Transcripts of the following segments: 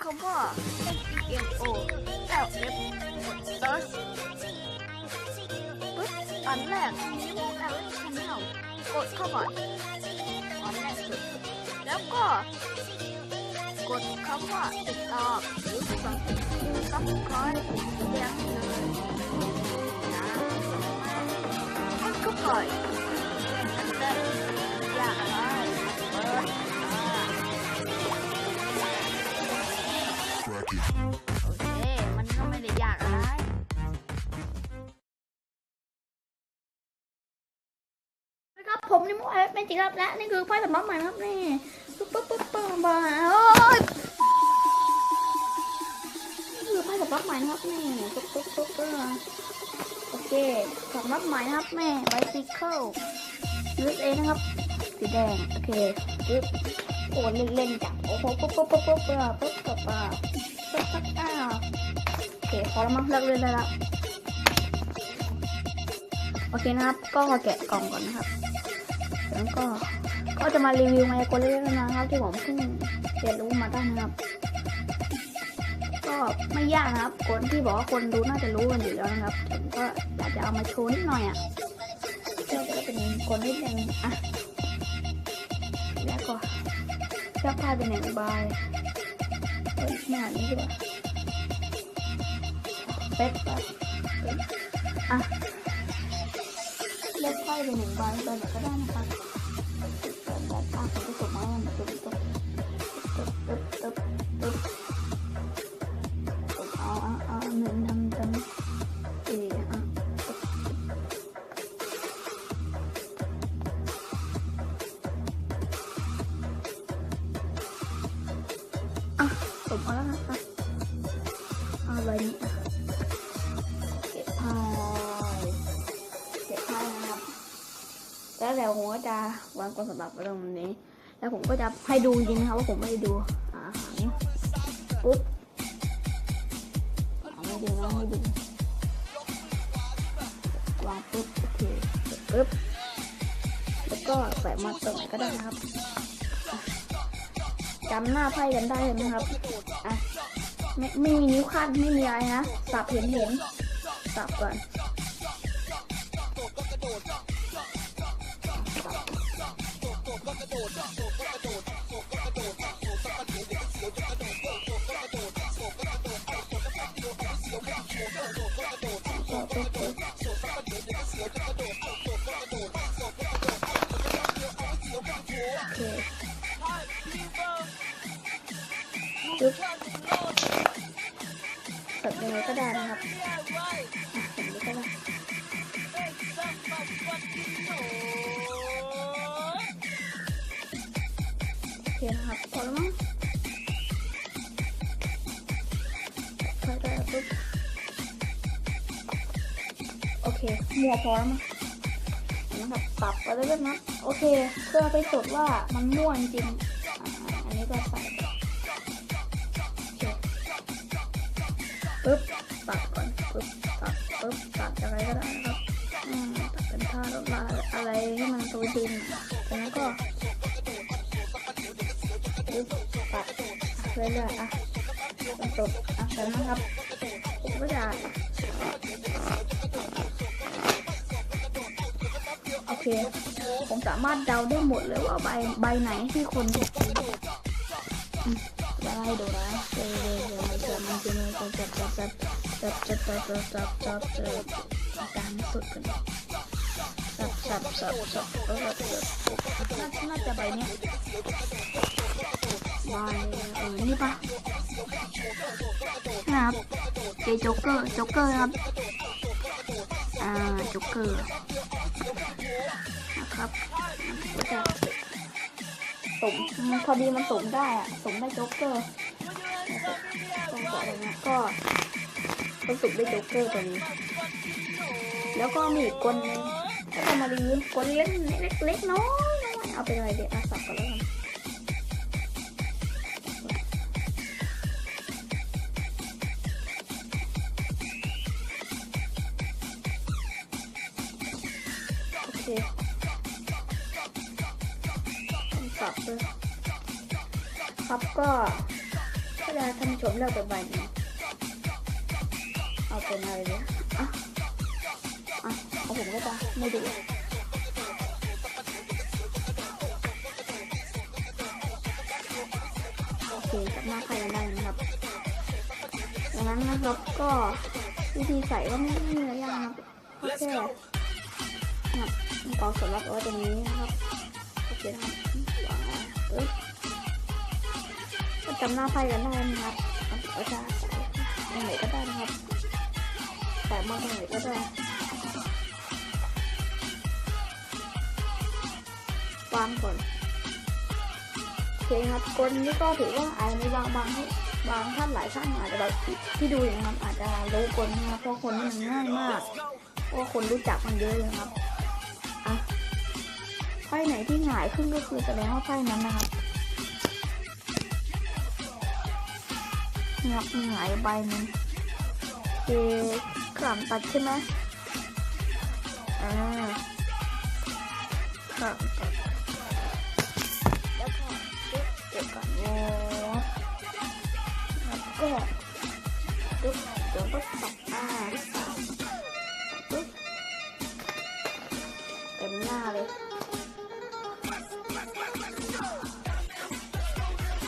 không có M O L F Search Bước ấn lạc Nếu muốn nào? Lên thành hồng Cột không ổn Ấn lạc thử có. Cột không ổn Tịch to. Bước bấm Tóc khói Giang lời Đã không gọi โอเค มันก็ไม่ได้ยากอะไรนะครับผมนิโมเอฟเป็นจิรับและนี่คือพ่อสำรับใหม่ครับนี่ปุ๊บปุ๊บปุ๊บปุ๊บโอ้ยนี่คือพ่อสำรับใหม่ครับนี่ปุ๊บปุ๊บปุ๊บปุ๊บโอเคสำรับใหม่ครับแม่ไบซิเคิล USA นะครับสีแดงโอเคปึ๊บโอ้เล่นเล่นๆจังโอ้โหปุ๊บปุ๊บปุ๊บปุ๊บปุ๊บปุ๊บปุ๊บ ปุ๊บปุ๊บอ้าวโอเคพอแล้วมั้งเลิกเล่นได้แล้วโอเคนะครับ ก็แกะกล่องก่อนนะครับ แล้วก็ ก็จะมารีวิวไมโครเล็กๆนะครับ ที่ผมเพิ่งเรียนรู้มาได้นะครับ ก็ไม่ยากนะครับ คนที่บอกว่าคนดูน่าจะรู้กันอยู่แล้วนะครับ ผมก็อยากจะเอามาโชว์นิดหน่อยอะก็จะเป็นคนนิดนึงอะแล้วก็เชือผ้าเป็นหนึ่งใบเฮ้ย ขนานนี้ดีกว่าเป๊ะไปอะเลือกไพ่เป็นหนึ่งใบไปไหนก็ได้นะครับ ผมเอาแล้วนะคะเอาใบนี้อ่เก็บพายเก็บพายนะครับ แล้วเดี๋ยวผมก็จะวางกลสำหรับไว้ตรงนี้ แล้วผมก็จะให้ดูจริงนะครับว่าผมไม่ได้ดูอาหารปุ๊บไม่ดูนะไม่ดูวางปุ๊บโอเคเสร็จปุ๊บแล้วก็แปะมาตรงไหนก็ได้นะครับ จำหน้าไพ่กันได้เลยนะครับ อะ ไม่ไม่มีนิ้วขั้นไม่มีอะไรนะ สับเห็นเห็น สับก่อนสับ ยังไงก็ได้นะครับแบบนี้ก็ได้โอเคนะครับพอแล้วมั้งพอได้ปุ๊บโอเคมัวพอแล้วมั้งนะครับปรับไปเรื่อยๆนะ โอเค เพื่อไปตรวจว่ามันม่วนจริงอันนี้ก็ใส่ ปึ๊บตัดอะไรก็ได้นะครับตัดเป็นท่าลวดลายอะไรให้มันตัวจริงจากนั้นก็ปึ๊บตัดเรื่อยๆอะจบอะจากนั้นครับผมก็จะโอเค ผมสามารถเดาได้หมดเลยว่าใบใบไหนที่คนจะซื้ออืมจะไล่ดูนะเดี๋ยวเดี๋ยวมันจะมันจะมันจะจับจับ จับจับจับจับจับจับจับการสุดกันจับจับจับจับจับจับน่าจะใบนี้ใบเออนี่ปะนะครับเกย์จ็อกเกอร์จ็อกเกอร์ครับอ่าจ็อกเกอร์นะครับก็จะสมพอดีมันสมได้อะสมได้จ็อกเกอร์ต้องบอกเลยนะก็ ก็สุ่มได้โจ๊กเกอร์ตัวนี้ แล้วก็มีอีกคนนึงก็มารีวิวคนเล็กเล็กเล็กน้อยน้อยเอาไปอะไรเดี๋ยวอาสับกันแล้วกันโอเคต้องปรับด้วยครับก็ก็จะถ้าท่านชมเลือกเป็นใบนี้ เอาเป็นอะไรดีอะอะเอาผมก็จะไม่ดูโอเคจับหน้าใครได้นะครับดังนั้นนะครับก็วิธีใส่ก็ไม่ไม่มีอะไรยากนะครับก็แค่นะครับกรองสำหรับเอาไว้ตรงนี้นะครับโอเคครับเอ้ยก็จำหน้าไพ่กันได้นะครับเอาจะใส่ตรงไหนก็ได้นะครับ ใส่มาตรงไหนก็ได้วางก่อนโอเคครับกลนี่ก็ถือว่าอาจจะมีบางบางที่บางท่านหลายท่านอาจจะแบบที่ดูอย่างนะครับอาจจะรู้กลนะเพราะคนนี่มันง่ายมากเพราะคนรู้จักมันเยอะเลยนะครับอะไพ่ไหนที่หงายขึ้นก็คือแสดงว่าไพ่นั้นนะครับงับหายใบหนึง เอขลังตัดใช่ไหมอ่าขลังตัดแล้วก็เก็บก่อนโว้แล้วก็ปุ๊บเดี๋ยวก็ตัดอ่าปุ๊บเต็มหน้าเลย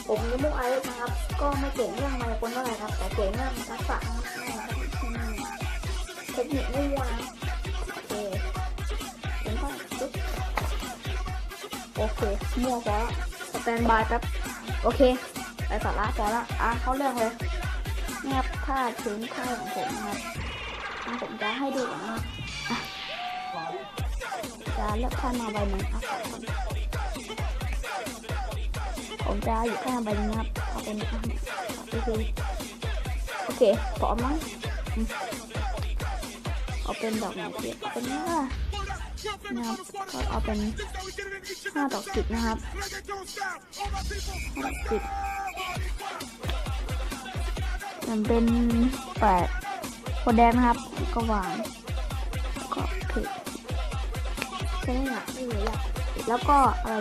ผมยมุกไอซ์นะครับ ก็ไม่เก่งเรื่องไมโครเท่าไหร่ครับ แต่เก่งเรื่องทักษะนะครับ เทคนิคไม่วางโอเคเห็นป่ะปึ๊บโอเคมั่วพอละสแตนบายแป๊บโอเคไปสาระพอละอะเข้าเรื่องเลยนี่ครับท่าถึงท่าของผมครับผมจะให้ดูก่อนนะครับอะจะเลือกท่ามาใบหนึ่งอะขอก่อนผมจะอยู่แค่ใบนี้ครับเอาเป็นอะโอเคโอเคพร้อมมั้งอืม เป็นดอกไม้เทียเป็นว่นะครับก็เอาเป็นห้าดอกสิบนะครับห้าดอกสิบมันเป็นแปดโคแดงนะครับ ก็วางก็ผิดแค่นี้แหละไม่เหลืออยากแล้วก็อะไร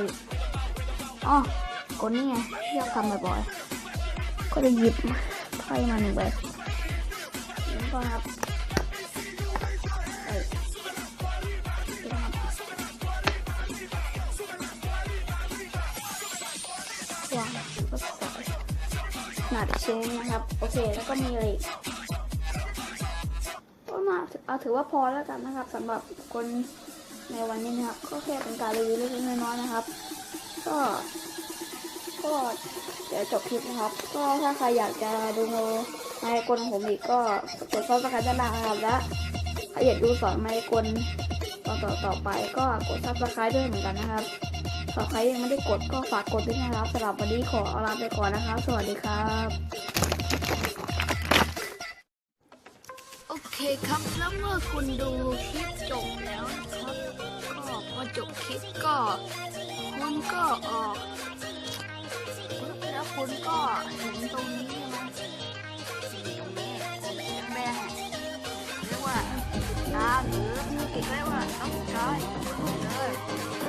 อ๋อกดนี่ไงที่เราทำบ่อยๆก็จะหยิบไพ่มาหนึ่งใบแล้วก็ครับ วางก็ใส่หนาดเชนนะครับ โอเค แล้วก็มีอะไรอีกก็มาเอาถือว่าพอแล้วกันนะครับสำหรับคนในวันนี้นะครับ ก็แค่เป็นการรีวิวเล็กๆน้อยๆนะครับ ก็ก็เดี๋ยวจบคลิปนะครับ ก็ถ้าใครอยากจะดูไมค์กลของผมอีกก็กดซับสไครต์ด้านล่างนะครับและถ้าอยากดูสอนไมค์กลต่อต่อไปก็กดซับสไครต์ด้วยเหมือนกันนะครับ ถ้าใครยังไม่ได้กดก็ฝากกดด้วยนะครับสำหรับวันนี้ขอเอาลาไปก่อนนะครับ สวัสดีครับ โอเคครับแล้วเมื่อคุณดูคลิปจบแล้วนะครับ ก็พอจบคลิปก็ คุณก็ออก แล้วคุณก็เห็นตรงนี้ไหมตรงนี้แดงเรียกว่าตาหรือเรียกว่าต้องใช้เลย